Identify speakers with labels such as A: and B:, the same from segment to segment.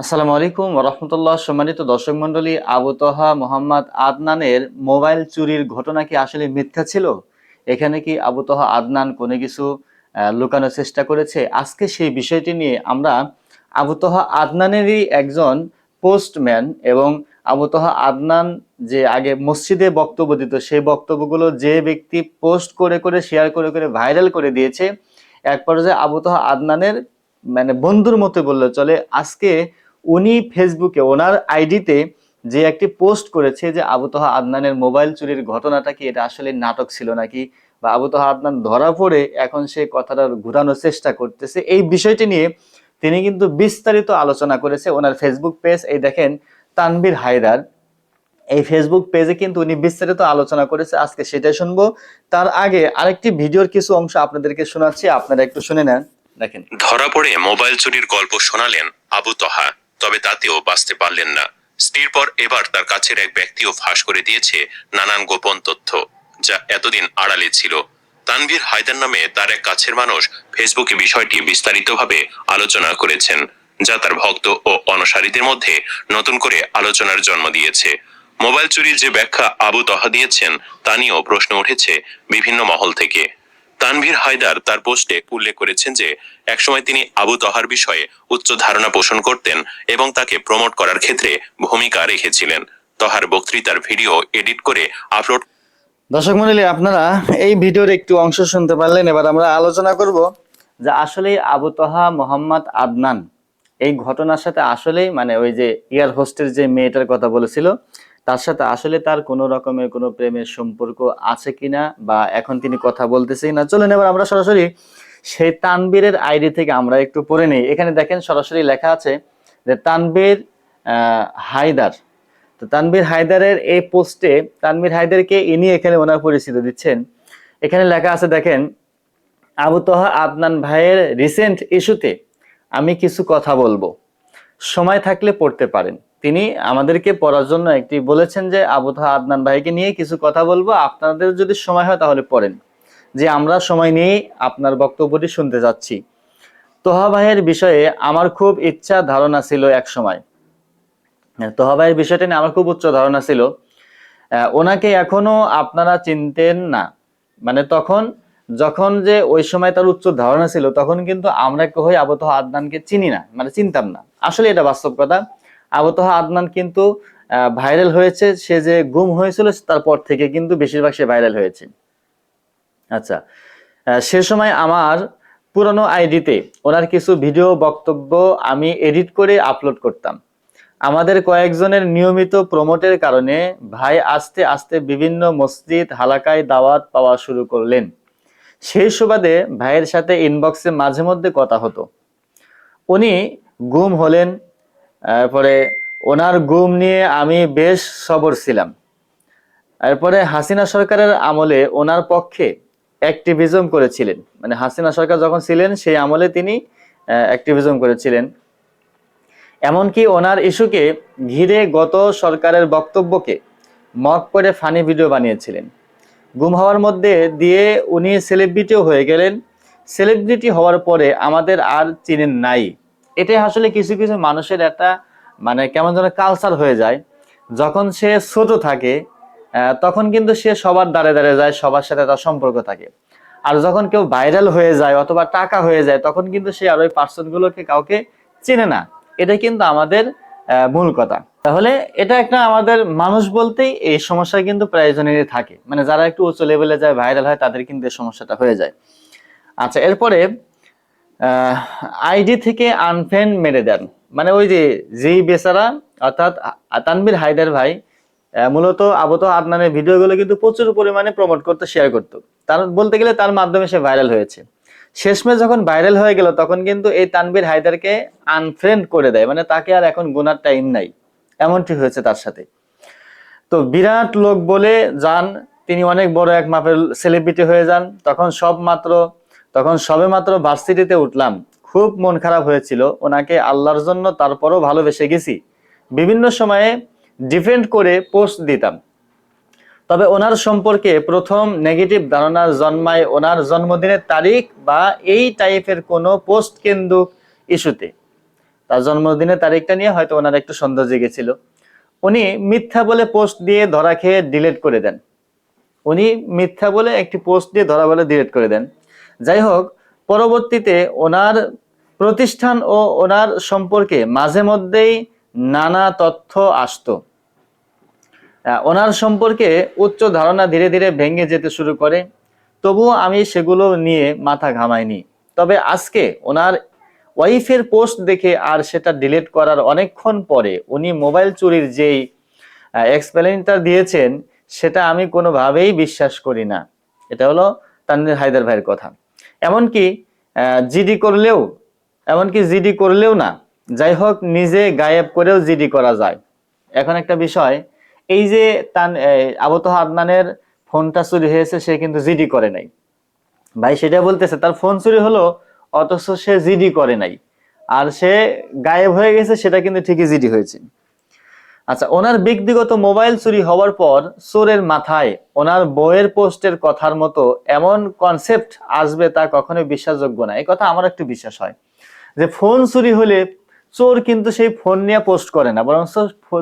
A: আসসালামু আলাইকুম রহমতুল্লাহ। সম্মানিত দর্শক মন্ডলী আবু তহা মোহাম্মদ আদনানের মোবাইল চুরির ঘটনা কি আসলে মিথ্যা ছিল? এখানে কি আবু তহা আদনান কোনো কিছু লুকানোর চেষ্টা করেছে? আজকে সেই বিষয়টি নিয়ে আমরা আবু তহা আদনানেরই একজন পোস্টম্যান এবং আবু তহা আদনান যে আগে মসজিদে বক্তব্য দিত, সেই বক্তব্যগুলো যে ব্যক্তি পোস্ট করে করে, শেয়ার করে করে ভাইরাল করে দিয়েছে, এক পর্যায়ে আবু তহা আদনানের মানে বন্ধুর মতো বললে, চলে, আজকে উনি ফেসবুকে ওনার আইডিতে যে একটি পোস্ট করেছে যে আবু তহা আদনানের মোবাইল চুরির ঘটনাটা কি এটা আসলে নাটক ছিল নাকি? বা আবু তহা আদনান ধরা পড়ে এখন সে কথাটা ঘুরানোর চেষ্টা করতেছে। এই বিষয়টি নিয়ে তিনি কিন্তু বিস্তারিত আলোচনা করেছে ওনার ফেসবুক পেজ। এই দেখেন তানবীর হায়দার। এই ফেসবুক পেজে কিন্তু উনি বিস্তারিত আলোচনা করেছে। আজকে সেটাই শুনব। তার আগে আরেকটি ভিডিওর কিছু অংশ আপনাদেরকে শোনাচ্ছি, আপনারা একটু শুনে নেন। দেখেন।
B: ধরা পড়ে মোবাইল চুরির গল্প শোনালেন আবু তহা। তবে তাতেও বাঁচতে পারলেন না। স্ত্রীর পর এবার তার কাছের এক ব্যক্তিও ফাঁস করে দিয়েছে নানান গোপন তথ্য, যা এতদিন আড়ালে ছিল। তানভীর হায়দার নামে তার এক কাছের মানুষ ফেসবুকে বিষয়টি বিস্তারিতভাবে আলোচনা করেছেন, যা তার ভক্ত ও অনুসারীদের মধ্যে নতুন করে আলোচনার জন্ম দিয়েছে। মোবাইল চুরির যে ব্যাখ্যা আবু তহা দিয়েছেন, তা নিয়েও প্রশ্ন উঠেছে বিভিন্ন মহল থেকে। তানভীর হায়দার তার পোস্টে উল্লেখ করেছেন যে, একসময় তিনি আবু তহার বিষয়ে উচ্চ ধারণা পোষণ করতেন এবং তাকে প্রমোট করার ক্ষেত্রে ভূমিকা রেখেছিলেন। তহার বক্তৃতার ভিডিও এডিট করে আপলোড
A: দর্শক মন্ডলী, আপনারা এই ভিডিওর একটু অংশ শুনতে পারলেন। এবার আমরা আলোচনা করব যে আসলে আবু তহা মোহাম্মদ আদনান এই ঘটনার সাথে আসলেই মানে ওই যে এয়ার হোস্টের যে মেয়েটার কথা বলেছিল তার সাথে আসলে তার কোনো রকমের কোনো প্রেমের সম্পর্ক আছে কিনা বা এখন তিনি কথা বলতেছে না। চলেন এবার আমরা সরাসরি সেই তানবীরের আইডি থেকে আমরা একটু পড়ে নেই। এখানে দেখেন সরাসরি লেখা আছে যে তানবীর হায়দার। তো তানবীর হায়দারের এই পোস্টে, তানবীর হায়দারকে ইনি এখানে ওনার পরিচিত দিচ্ছেন। এখানে লেখা আছে, দেখেন, আবু তহা আদনান ভাইয়ের রিসেন্ট ইস্যুতে আমি কিছু কথা বলব। সময় থাকলে পড়তে পারেন। তিনি আমাদেরকে পড়ার জন্য একটি বলেছেন যে, আবু তহা আদনান ভাইকে নিয়ে কিছু কথা বলব। আপনাদের যদি সময় হয় তাহলে পড়েন। যে, আমরা সময় নিয়ে আপনার বক্তব্যটি শুনতে যাচ্ছি। তোহা ভাইয়ের বিষয়ে আমার খুব ইচ্ছা ধারণা ছিল এক সময়। তোহা ভাইয়ের বিষয়টা নিয়ে আমার খুব উচ্চ ধারণা ছিল। ওনাকে এখনও আপনারা চিনতেন না। মানে তখন, যখন যে ওই সময় তার উচ্চ ধারণা ছিল, তখন কিন্তু আমরা কেউ আবতহ আদনানকে চিনি না। মানে চিনতাম না। আসলে এটা বাস্তব কথা। আবতহ আদনান কিন্তু ভাইরাল হয়েছে। সে যে গুম হয়েছিল তারপর থেকে কিন্তু বেশিরভাগ সে ভাইরাল হয়েছে। আচ্ছা সে সময় আমার পুরনো আইডিতে ওনার কিছু ভিডিও বক্তব্য আমি এডিট করে আপলোড করতাম। আমাদের কয়েকজনের নিয়মিত প্রমোটের কারণে ভাই আস্তে আস্তে বিভিন্ন মসজিদ, হালাকায় দাওয়াত পাওয়া শুরু করলেন। সেই সুবাদে ভাইয়ের সাথে ইনবক্সে মাঝে মধ্যে কথা হতো। উনি গুম হলেন তারপরে ওনার গুম নিয়ে আমি বেশ সবর ছিলাম। এরপরে হাসিনা সরকারের আমলে ওনার পক্ষে অ্যাক্টিভিজম করেছিলেন। মানে হাসিনা সরকার যখন ছিলেন, সেই আমলে তিনি অ্যাক্টিভিজম করেছিলেন। এমনকি ওনার ইস্যুকে ঘিরে গত সরকারের বক্তব্যকে মক করে ফানি ভিডিও বানিয়েছিলেন। গুম হওয়ার মধ্যে দিয়ে উনি সেলিব্রিটিও হয়ে গেলেন। সেলিব্রিটি হওয়ার পরে আমাদের আর চিনেন নাই। এটাই আসলে কিছু কিছু মানুষের একটা মানে কেমন যেন কালচার হয়ে যায়। যখন সে ছোট থাকে তখন কিন্তু সে সবার দ্বারে দ্বারে যায়, সবার সাথে তার সম্পর্ক থাকে। আর যখন কেউ ভাইরাল হয়ে যায় অথবা টাকা হয়ে যায়, তখন কিন্তু সে আর ওই পার্সনগুলোকে কাউকে চেনে না। এটা কিন্তু আমাদের মূল কথা। তাহলে এটা একটা আমাদের মানুষ বলতেই এই সমস্যা কিন্তু প্রায়জনেরই থাকে। মানে যারা একটু উচ্চ লেভেলে যায় ভাইরাল হয়, তাদের কিন্তু এই সমস্যাটা হয়ে যায়। আচ্ছা এরপরে আইডি থেকে আনফ্রেন্ড মেরে দেন। মানে ওই যে, যেই বেচারা, অর্থাৎ তানভীর হায়দার ভাই মূলত আবত আদনানের ভিডিওগুলো কিন্তু প্রচুর পরিমাণে প্রমোট করতে শেয়ার করতো। তার বলতে গেলে তার মাধ্যমে সে ভাইরাল হয়েছে। শেষমেশ যখন ভাইরাল হয়ে গেল, তখন কিন্তু এই তানভীর হায়দারকে আনফ্রেন্ড করে দেয়। মানে তাকে আর এখন গোনার টাইম নাই। এমনটি হয়েছে তার সাথে। তো বিরাট লোক বলে যান, তিনি অনেক বড় এক মাপের সেলিব্রিটি হয়ে যান। তখন সব মাত্র তখন সবে মাত্র ভার্সিটিতে উঠলাম। খুব মন খারাপ হয়েছিল। ওনাকে আল্লাহর জন্য তারপরও ভালোবেসে গেছি। বিভিন্ন সময়ে ডিফেন্ড করে পোস্ট দিতাম। তবে ওনার সম্পর্কে প্রথম নেগেটিভ ধারণা জন্মায় ওনার জন্মদিনের তারিখ বা এই টাইপের কোনো পোস্ট কেন্দ্রিক ইস্যুতে তার জন্মদিনের তারিখটা নিয়ে হয়তো ওনার একটু সন্দেহ জেগেছিল। উনি মিথ্যা বলে পোস্ট দিয়ে ধরা খেয়ে ডিলিট করে দেন। উনি মিথ্যা বলে একটি পোস্ট দিয়ে ধরা বলে ডিলিট করে দেন। যাই হোক পরবর্তীতে ওনার প্রতিষ্ঠান ও ওনার সম্পর্কে মাঝে মধ্যেই নানা তথ্য আসতো। ওনার সম্পর্কে উচ্চ ধারণা ধীরে ধীরে ভেঙে যেতে শুরু করে। তবুও আমি সেগুলো নিয়ে মাথা ঘামাইনি। তবে আজকে ওনার ওয়াইফের পোস্ট দেখে আর সেটা ডিলিট করার অনেকক্ষণ পরে উনি মোবাইল চুরির যেই এক্সপ্লেনটা দিয়েছেন, সেটা আমি কোনোভাবেই বিশ্বাস করি না। এটা হলো তানভীর হায়দার ভাইয়ের কথা। এমনকি জিডি করলেও, এমনকি জিডি করলেও না। যাই হোক, নিজে গায়েব করেও জিডি করা যায়। এখন একটা বিষয়, এই যে তান আবতহ আদনানের ফোনটা চুরি হয়েছে, সে কিন্তু জিডি করে নাই। ভাই সেটা বলতেছে, তার ফোন চুরি হলো, অথচ সে জিডি করে নাই। আর সে গায়েব হয়ে গেছে, সেটা কিন্তু ঠিকই জিডি হয়েছে। আচ্ছা ওনার ব্যক্তিগত মোবাইল চুরি হওয়ার পর চোরের মাথায় ওনার বইয়ের পোস্টের কথার মতো এমন কনসেপ্ট আসবে তা কখনোই বিশ্বাসযোগ্য না। এই কথা আমার একটু বিশ্বাস হয়। যে ফোন চুরি হলে চোর কিন্তু সেই ফোন নিয়ে পোস্ট করে না, বরং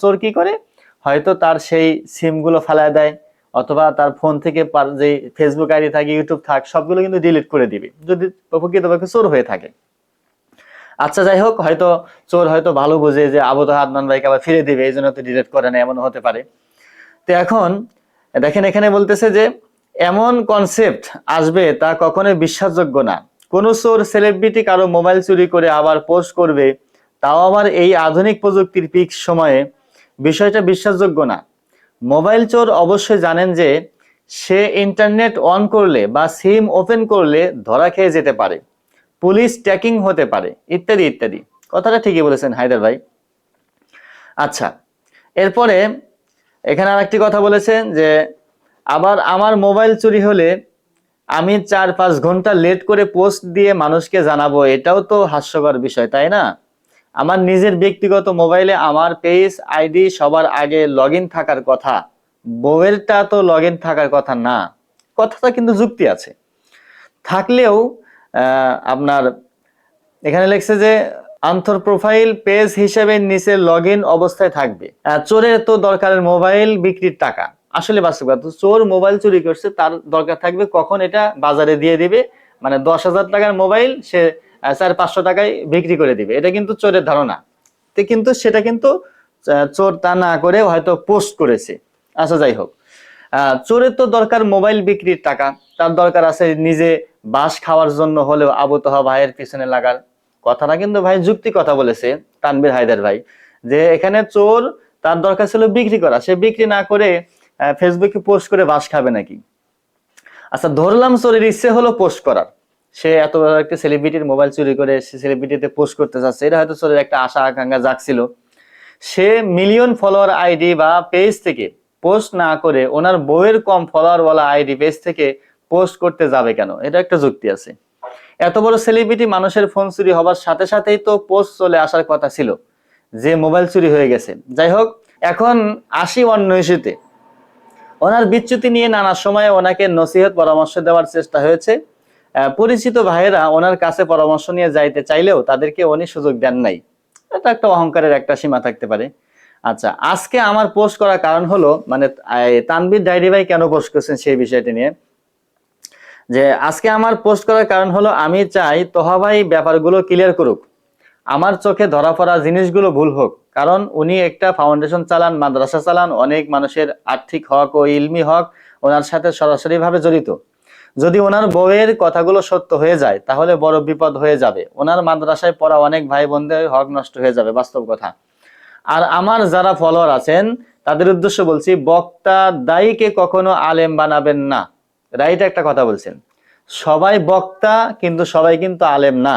A: চোর- কি করে? হয়তো তার সেই সিমগুলো ফেলায় দেয়, অথবা তার ফোন থেকে যে ফেসবুক আইডি থাকে ইউটিউব থাক, সবগুলো কিন্তু ডিলিট করে দিবে। যদি প্রকৃতপক্ষে চোর হয়ে থাকে। আচ্ছা যাই হোক, হয়তো চোর হয়তো ভালো বোঝে যে আবুদ আদনান ভাইকে আবার ফিরে দিবে, এই জন্য তো ডিলিট করে না এমন হতে পারে। তো এখন দেখেন, এখানে বলতেছে যে এমন কনসেপ্ট আসবে তা কখনোই বিশ্বাসযোগ্য না। কোন চোর সেলিব্রিটি কারও মোবাইল চুরি করে আবার পোস্ট করবে, তাও আবার এই আধুনিক প্রযুক্তির পিক সময়ে বিষয়টা বিশ্বাসযোগ্য না। মোবাইল চোর অবশ্যই জানেন যে সে ইন্টারনেট অন করলে বা সিম ওপেন করলে ধরা খেয়ে যেতে পারে। পুলিশ ট্যাকিং হতে পারে, ইত্যাদি ইত্যাদি। কথাটা ঠিকই বলেছেন হায়দার ভাই। আচ্ছা এরপরে এখানে আরেকটি কথা বলেছেন যে, আবার আমার মোবাইল চুরি হলে আমি চার পাঁচ ঘণ্টা লেট করে পোস্ট দিয়ে মানুষকে জানাব, এটাও তো হাস্যকর বিষয়, তাই না? আমার নিজের ব্যক্তিগত মোবাইলে আমার পেজ, আইডি সবার আগে লগ থাকার কথা, বউয়েরটা তো লগ থাকার কথা না। কথাটা কিন্তু যুক্তি আছে। থাকলেও আপনার, এখানে লেখছে যে আন্তর প্রোফাইল পেজ হিসেবে নিচে লগ অবস্থায় থাকবে। চোরের তো দরকারের মোবাইল বিক্রির টাকা। আসলে বাস্তব কথা চোর মোবাইল চুরি করছে, তার দরকার থাকবে কখন এটা বাজারে দিয়ে দিবে। মানে দশ হাজার টাকার মোবাইল সে চার পাঁচশো টাকায় বিক্রি করে দিবে। এটা কিন্তু চোরের ধারণা। কিন্তু সেটা কিন্তু চোর তা না করে হয়তো পোস্ট করেছে। আচ্ছা যাই হোক। চোরের তো দরকার মোবাইল বিক্রির টাকা। তার দরকার আছে নিজে বাস খাওয়ার জন্য হলেও আবু তোহা ভাইয়ের পিছনে লাগার। কথাটা কিন্তু ভাই যুক্তি কথা বলেছে তানবীর হায়দার ভাই, যে এখানে চোর তার দরকার ছিল বিক্রি করা। সে বিক্রি না করে ফেসবুকে পোস্ট করে বাস খাবে নাকি? আচ্ছা ধরলাম চোরের ইচ্ছে হলো পোস্ট করার। সে এত বড় একটা সেলিব্রিটির মোবাইল চুরি করে সে সেলিব্রিটিতে পোস্ট করতে চাচ্ছে। এটা হয়তো চোরের একটা আশা, আকাঙ্ক্ষা জাগছিল সে মিলিয়ন ফলোয়ার আইডি বা পেজ থেকে পোস্ট না করে ওনার বইয়ের কম ফলোয়ার বলা আইডি পেজ থেকে পোস্ট করতে যাবে কেন? এটা একটা যুক্তি আছে। এত বড় সেলিব্রিটি মানুষের ফোন চুরি হবার সাথে সাথেই তো পোস্ট চলে আসার কথা ছিল, যে মোবাইল চুরি হয়ে গেছে। যাই হোক, এখন আসি অন্য ওনার বিচ্যুতি নিয়ে নানা সময়ে ওনাকে নসিহত পরামর্শ দেওয়ার চেষ্টা হয়েছে। পরিচিত ভাইয়েরা ওনার কাছে পরামর্শ নিয়ে যাইতে চাইলেও তাদেরকে উনি সুযোগ দেন নাই। এটা একটা অহংকারের একটা সীমা থাকতে পারে। আচ্ছা আজকে আমার পোস্ট করার কারণ হলো মানে তানবীর ডায়েরি ভাই কেন পোস্ট করছেন সেই বিষয়টি নিয়ে? যে আজকে আমার পোস্ট করার কারণ হলো, আমি চাই তোহা ভাই ব্যাপারগুলো ক্লিয়ার করুক। আমার চোখে ধরা পড়া জিনিসগুলো ভুল হোক। কারণ উনি একটা ফাউন্ডেশন চালান, মাদ্রাসা চালান, অনেক মানুষের আর্থিক হক ও ইলমি হক ওনার সাথে সরাসরি ভাবে জড়িত। যদি ওনার বউয়ের কথাগুলো সত্য হয়ে যায়, তাহলে বড় বিপদ হয়ে যাবে। ওনার মাদ্রাসায় পড়া অনেক ভাই বোনদের হক নষ্ট হয়ে যাবে, বাস্তব কথা। আর আমার যারা ফলোয়ার আছেন, তাদের উদ্দেশ্য বলছি, বক্তা দায়ীকে কখনো আলেম বানাবেন না। রাইট একটা কথা বলছেন। সবাই বক্তা, কিন্তু সবাই কিন্তু আলেম না।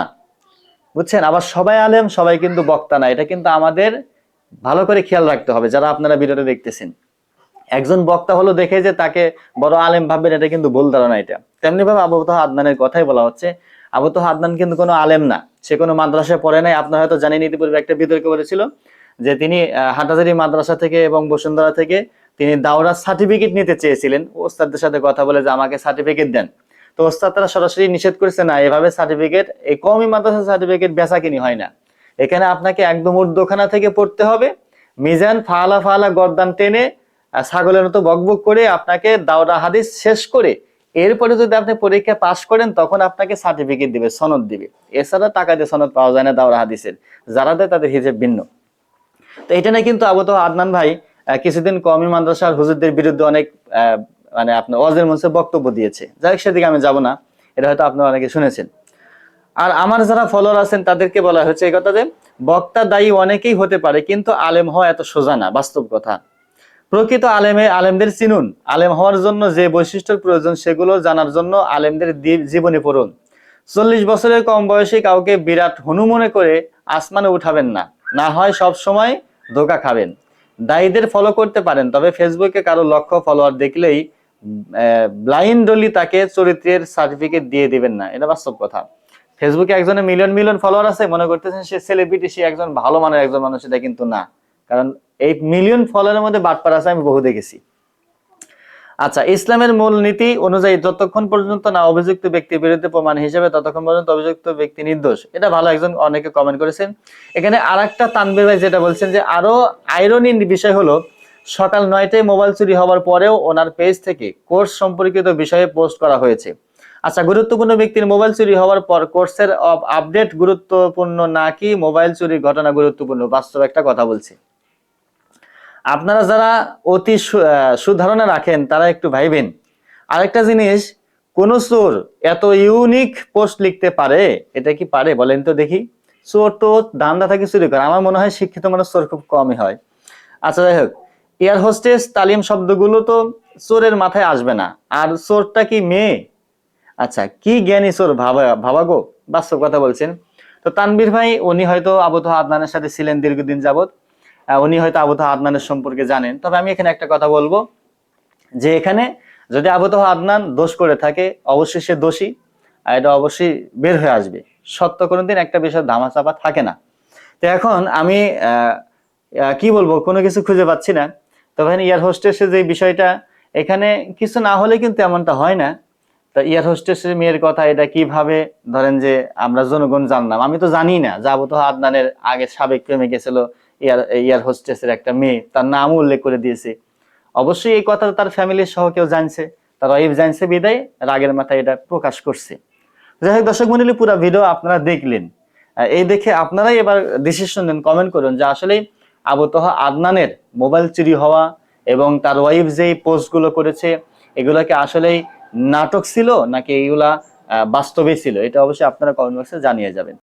A: বুঝছেন? আবার সবাই আলেম, সবাই কিন্তু বক্তা না। এটা কিন্তু আমাদের ভালো করে খেয়াল রাখতে হবে, যারা আপনারা ভিডিওটা দেখতেছেন। একজন বক্তা হলো দেখে যে তাকে বড় আলেম ভাববেন, এটা কিন্তু ভুল ধারণা এটা। তেমনি ভাবে আবু তোহা আদনানের কথাই বলা হচ্ছে, আবু তোহা আদনান কিন্তু কোনো আলেম না। সে কোনো মাদ্রাসায় পড়ে নাই, আপনারা হয়তো জানেন, ইতিপূর্বে একটা বিতর্ক করেছিল। যে তিনি হাটাজারি মাদ্রাসা থেকে এবং বসুন্ধরা থেকে তিনি দাওরার সার্টিফিকেট নিতে চেয়েছিলেন। ওস্তাদদের সাথে কথা বলে যে আমাকে সার্টিফিকেট দেন। তো ওস্তাদ তারা সরাসরি নিষেধ করেছে, না, এভাবে সার্টিফিকেট এই কমই মাদ্রাসা সার্টিফিকেট বেচা কিনি হয় না। এখানে আপনাকে একদম উর্দখানা থেকে পড়তে হবে। মিজান ফালা ফালা গর্দান টেনে ছাগলের মতো বকবক করে আপনাকে দাওরা হাদিস শেষ করে এরপরে যদি আপনি পরীক্ষা পাশ করেন, তখন আপনাকে সার্টিফিকেট দিবে, সনদ দিবে। এছাড়া টাকা দিয়ে সনদ পাওয়া যায় না দাওরা হাদিসের। যারা দেয় তাদের হিসেব ভিন্ন। তো এটা নিয়ে কিন্তু আবু তো আদনান ভাই কিছুদিন কমি মাদ্রাসার হুজুরদের বিরুদ্ধে অনেক মানে আপনার ওয়াজের মঞ্চে বক্তব্য দিয়েছে। যাই হোক, সেদিকে আমি যাব না। এটা হয়তো আপনারা অনেকে শুনেছেন। আর আমার যারা ফলোয়ার আছেন, তাদেরকে বলা হচ্ছে এই কথা যে, বক্তা দায়ী অনেকেই হতে পারে, কিন্তু আলেম হওয়া এত সোজা না, বাস্তব কথা। প্রকৃত আলেমে আলেমদের চিনুন। আলেম হওয়ার জন্য যে বৈশিষ্ট্যের প্রয়োজন, সেগুলো জানার জন্য আলেমদের জীবনী পড়ুন। চল্লিশ বছরের কম বয়সে কাউকে বিরাট হনু মনে করে আসমানে উঠাবেন না। না হয় সব সময় ধোকা খাবেন। দায়ীদের ফলো করতে পারেন, তবে ফেসবুকে কারও লক্ষ্য ফলোয়ার দেখলেই ব্লাইন্ডলি তাকে চরিত্রের সার্টিফিকেট দিয়ে দিবেন না। এটা বাস্তব কথা। ফেসবুকে একজনের মিলিয়ন মিলিয়ন ফলোয়ার আছে, মনে করতেছেন সে সেলিব্রিটি সে একজন ভালো মানের একজন মানুষ, এটা কিন্তু না। কারণ এই মিলিয়ন ফলোয়ারের মধ্যে বাটপার আছে, আমি বহু দেখেছি। আচ্ছা ইসলামের মূল নীতি অনুযায়ী যতক্ষণ পর্যন্ত না অভিযুক্ত ব্যক্তির বিরুদ্ধে প্রমাণ হিসেবে, ততক্ষণ পর্যন্ত অভিযুক্ত ব্যক্তি নির্দোষ। এটা ভালো একজন অনেকে কমেন্ট করেছেন। এখানে আর একটা তানবির ভাই যেটা বলছেন যে, আরও আইরনির বিষয় হলো, সকাল নয়টায় মোবাইল চুরি হওয়ার পরেও ওনার পেজ থেকে কোর্স সম্পর্কিত বিষয়ে পোস্ট করা হয়েছে। আচ্ছা গুরুত্বপূর্ণ ব্যক্তির মোবাইল চুরি হওয়ার পর কোর্সের আপডেট গুরুত্বপূর্ণ নাকি মোবাইল চুরির ঘটনা গুরুত্বপূর্ণ? বাস্তব একটা কথা বলছি। আপনারা যারা অতি সুধারণা রাখেন, তারা একটু ভাইবেন। আরেকটা জিনিস, কোন চোর এত ইউনিক পোস্ট লিখতে পারে? এটা কি পারে? বলেন তো দেখি। চোর তো দান্দা থাকে চুরি করে, আমার মনে হয় শিক্ষিত মানুষ চোর খুব কমই হয়। আচ্ছা যাই হোক। এয়ার হোস্টেস তালিম শব্দগুলো তো চোরের মাথায় আসবে না। আর চোরটা কি মেয়ে? আচ্ছা কি জ্ঞানী চোর ভাবা ভাবা গো বাস্তব কথা বলছেন। তো তানবীর ভাই, উনি হয়তো আবুত আদনানের সাথে ছিলেন দীর্ঘদিন যাবত উনি হয়তো আবুত আদনানের সম্পর্কে জানেন। তবে আমি এখানে একটা কথা বলব যে এখানে যদি আবুত আদনান দোষ করে থাকে, অবশ্যই সে দোষী। এটা অবশ্যই বের হয়ে আসবে। সত্য কোনোদিন একটা বিষয় ধামাচাপা থাকে না। তো এখন আমি কি বলব, কোনো কিছু খুঁজে পাচ্ছি না। তবে ইয়ার হোস্টেসের যে বিষয়টা, এখানে কিছু না হলে কিন্তু এমনটা হয় না। তা ইয়ার হোস্টেসের মেয়ের কথা এটা কীভাবে, ধরেন যে আমরা জনগণ জানলাম। আমি তো জানি না যে আবু তোহা আদনানের আগে সাবেক প্রেমে গেছিল ইয়ার ইয়ার হোস্টেসের একটা মেয়ে, তার নামও উল্লেখ করে দিয়েছে। অবশ্যই এই কথা তার ফ্যামিলির সহ কেউ জানছে। তার ওয়াইফ জানছে বিদায়, রাগের মাথায় এটা প্রকাশ করছে। যাই হোক দর্শক মন্ডলী, পুরো ভিডিও আপনারা দেখলেন। এই দেখে আপনারাই এবার ডিসিশন নেন কমেন্ট করুন যে আসলে আবু তোহা আদনানের মোবাইল চুরি হওয়া এবং তার ওয়াইফ যেই পোস্টগুলো করেছে, এগুলো কি আসলেই নাটক ছিল নাকি এগুলা বাস্তবে ছিল? এটা অবশ্যই আপনারা কমেন্ট বক্সে জানিয়ে যাবেন।